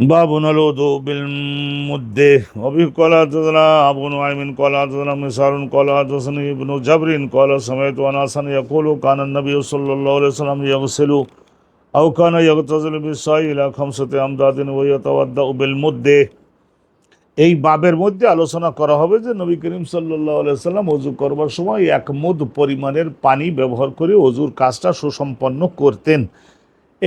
باب الوضوء بالمده وبه قال حدثنا ابو نعيم قال حدثنا مسار قال حدثني ابن جبر قال سمعت اناسا يقول كان النبي صلى الله عليه وسلم يغسل او كان يغتسل بالساء الى خمسه امداد ويتوضا بالمده এই বাবের মধ্যে আলোচনা করা হবে যে নবী করিম সাল্লাহ সাল্লাম অজু করবার সময় এক মুদ পরিমাণের পানি ব্যবহার করে অজুর কাজটা সুসম্পন্ন করতেন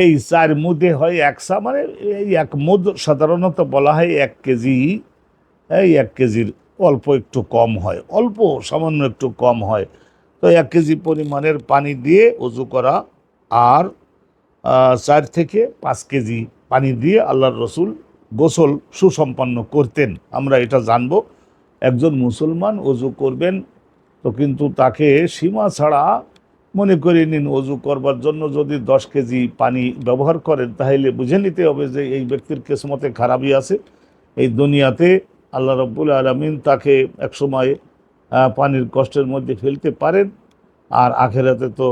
এই চার মুদে হয় একসা মানে এই এক মুদ সাধারণত বলা হয় এক কেজি, এই এক কেজির অল্প একটু কম হয়, অল্প সামান্য একটু কম হয়। তো এক কেজি পরিমাণের পানি দিয়ে অজু করা আর চার থেকে পাঁচ কেজি পানি দিয়ে আল্লাহর রসুল গোসল সুসম্পন্ন করতেন। আমরা এটা জানব। একজন মুসলমান অজু করবেন তো কিন্তু তাকে সীমা ছাড়া মনে করে নিন অজু করবার জন্য যদি দশ কেজি পানি ব্যবহার করেন তাহলে বুঝে নিতে হবে যে এই ব্যক্তির কেসমতে খারাপই আছে। এই দুনিয়াতে আল্লাহ রব্বুল আলমিন তাকে একসময় পানির কষ্টের মধ্যে ফেলতে পারেন আর আখেরাতে তো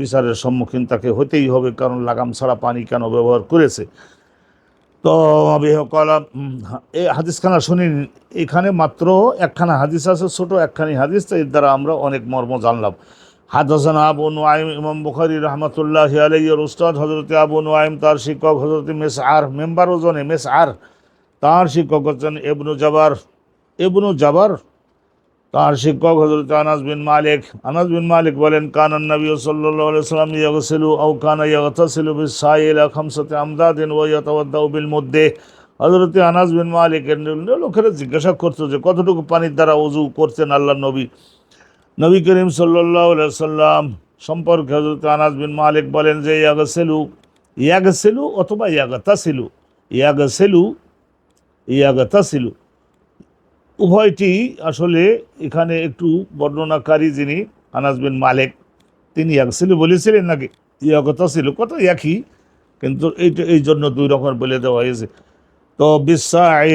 বিচারের সম্মুখীন তাকে হতেই হবে কারণ লাগাম ছাড়া পানি কেন ব্যবহার করেছে? তো আমি কলা উম, এই হাদিসখানা শুনি এখানে মাত্র একখানা হাদিস আছে ছোট একখানি হাদিস তো এর দ্বারা আমরা অনেক মর্ম জানলাম। হাদাসানা আবু নোয়াইম ইমাম বুখারি রহমতুল্লাহ আলাইয়ের উস্তাদ হজরত আবু নোয়াইম তার শিক্ষক হজরত মেস আর মেম্বার ওজনে মেস আর তাঁর শিক্ষক হচ্ছেন এবনু জাবার। এবনু জাবার, তাঁর শিক্ষক হজরত আনাস বিন মালিক। আনাস বিন মালিক বলেন, কানান নবী আলাইহি সাল্লাম ইয়াগসিলু আও কানা ইয়াগতাসিলু বিসাইল খামসাতি আমদাদিন ওয়া ইয়াতাওয়াদ্দাউ বিল মধ্যে হজরত আনাস বিন মালিক লোকেরা জিজ্ঞাসা করতো যে, কতটুকু পানির দ্বারা উজু করতেন আল্লাহ নবী? নবী করিম সাল্লাম সম্পর্কে হজরত আনাস বিন মালিক বলেন যে, ইয়াগসিলু ইয়াগসিলু অথবা ইয়াগতাসিলু, ইয়াগসিলু, ইয়াগতাসিলু। উভয়টি আসলে এখানে একটু বর্ণনাকারী যিনি আনাস বিন মালিক, তিনি ইয়াকসিলু বলেছিলেন নাকি? ইয়াকতা ছিল কত একই, কিন্তু এইটা, এই জন্য দুই রকম বলে দেওয়া হয়েছে। তো বিশ্বায়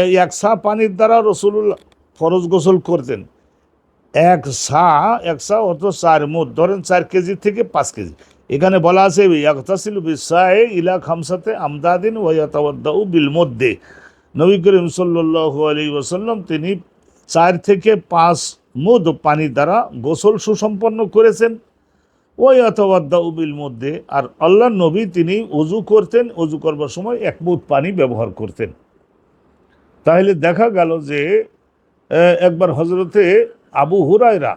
এই এক সা পানির দ্বারা রসুল্লাহ ফরজ গোসল করতেন। এক সা এক সা অত চার মুদ ধরেন চার কেজি থেকে পাঁচ কেজি। এখানে বলা আছে ইয়াকতাসিল বিশ্বায় ইলা খামসাতে আমদাদিন ওয়াতাওয়াদ্দাউ বিল মধ্যে নবী করিম সাল্লাহ আলী ওসাল্লাম তিনি চার থেকে পাঁচ মুদ পানি দ্বারা গোসল সুসম্পন্ন করেছেন। ওই অথবাদ্দা উবিল মধ্যে আর আল্লাহ নবী তিনি অজু করতেন অজু করবার সময় এক মুদ পানি ব্যবহার করতেন। তাহলে দেখা গেল যে একবার হজরতে আবু হুরায়রা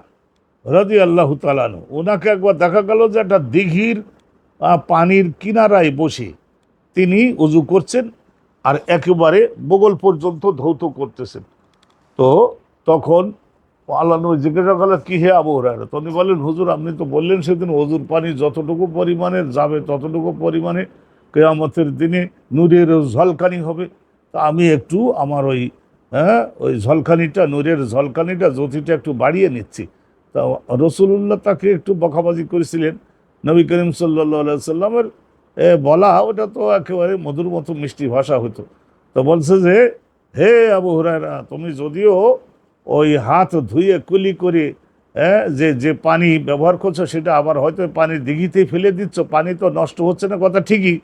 রাজি আল্লাহ তালানু ওনাকে একবার দেখা গেল যে একটা দিঘির পানির কিনারায় বসে তিনি উজু করছেন আর একেবারে বগল পর্যন্ত ধৌত করতেছেন। তো তখন আল্লাহ জিজ্ঞাসা করলেন, কী হে আবু হুরায়রা? তো উনি বললেন, হুজুর, আপনি তো বললেন সেদিন হুজুর পানি যতটুকু পরিমাণে যাবে ততটুকু পরিমাণে কেয়ামতের দিনে নূরের ঝলকানি হবে। তা আমি একটু আমার ওই হ্যাঁ ওই ঝলকানিটা নূরের ঝলকানিটা জ্যোতিটা একটু বাড়িয়ে নিচ্ছি। তা রসুল্লাহ তাকে একটু বকাবাজি করেছিলেন। নবী করিম সাল্লা সাল্লামের এ বলা ওটা তো একেবারে মধুর মতো মিষ্টি ভাষা হতো। তো বলছে যে হে আবু হুরায়রা তুমি যদিও ওই হাত ধুয়ে কুলি করে হ্যাঁ, যে যে পানি ব্যবহার করছ সেটা আবার হয়তো পানির দিঘিতেই ফেলে দিচ্ছ পানি তো নষ্ট হচ্ছে না কথা ঠিকই।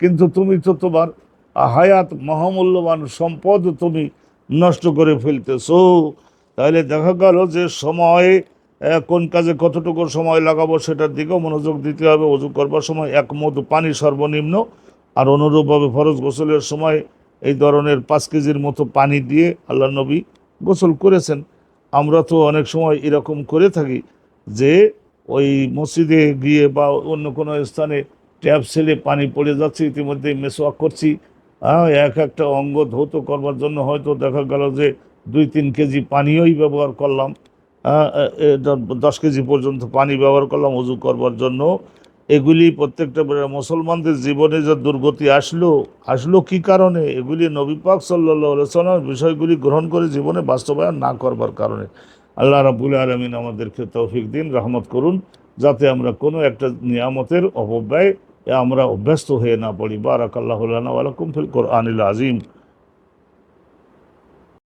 কিন্তু তুমি তো তোমার হায়াত মহামূল্যবান সম্পদ তুমি নষ্ট করে ফেলতেছো। তাহলে দেখা গেল যে সময় কোন কাজে কতটুকু সময় লাগাবো সেটার দিকেও মনোযোগ দিতে হবে। অজু করবার সময় এক মধু পানি সর্বনিম্ন। আর অনুরূপভাবে ফরজ গোসলের সময় এই ধরনের পাঁচ কেজির মতো পানি দিয়ে আল্লাহ নবী গোসল করেছেন। আমরা তো অনেক সময় এরকম করে থাকি যে ওই মসজিদে গিয়ে বা অন্য কোনো স্থানে ট্যাপ ছেলে পানি পড়ে যাচ্ছে ইতিমধ্যে মেসোয়াক করছি। এক একটা অঙ্গ ধৌত করবার জন্য হয়তো দেখা গেল যে দুই তিন কেজি পানিওই ব্যবহার করলাম। দশ কেজি পর্যন্ত পানি ব্যবহার করলাম উজু করবার জন্য। এগুলি প্রত্যেকটা মুসলমানদের জীবনে যে দুর্গতি আসলো আসলো কি কারণে? এগুলি নবী পাক সাল্লাহ বিষয়গুলি গ্রহণ করে জীবনে বাস্তবায়ন না করবার কারণে। আল্লাহ রাবুল আলমিন আমাদেরকে তৌফিক দিন, রহমত করুন, যাতে আমরা কোনো একটা নিয়ামতের অপব্যয় আমরা অভ্যস্ত হয়ে না পড়ি। বারাকাল্লাহ আলাকুম ফিল কোরআনিল আজিম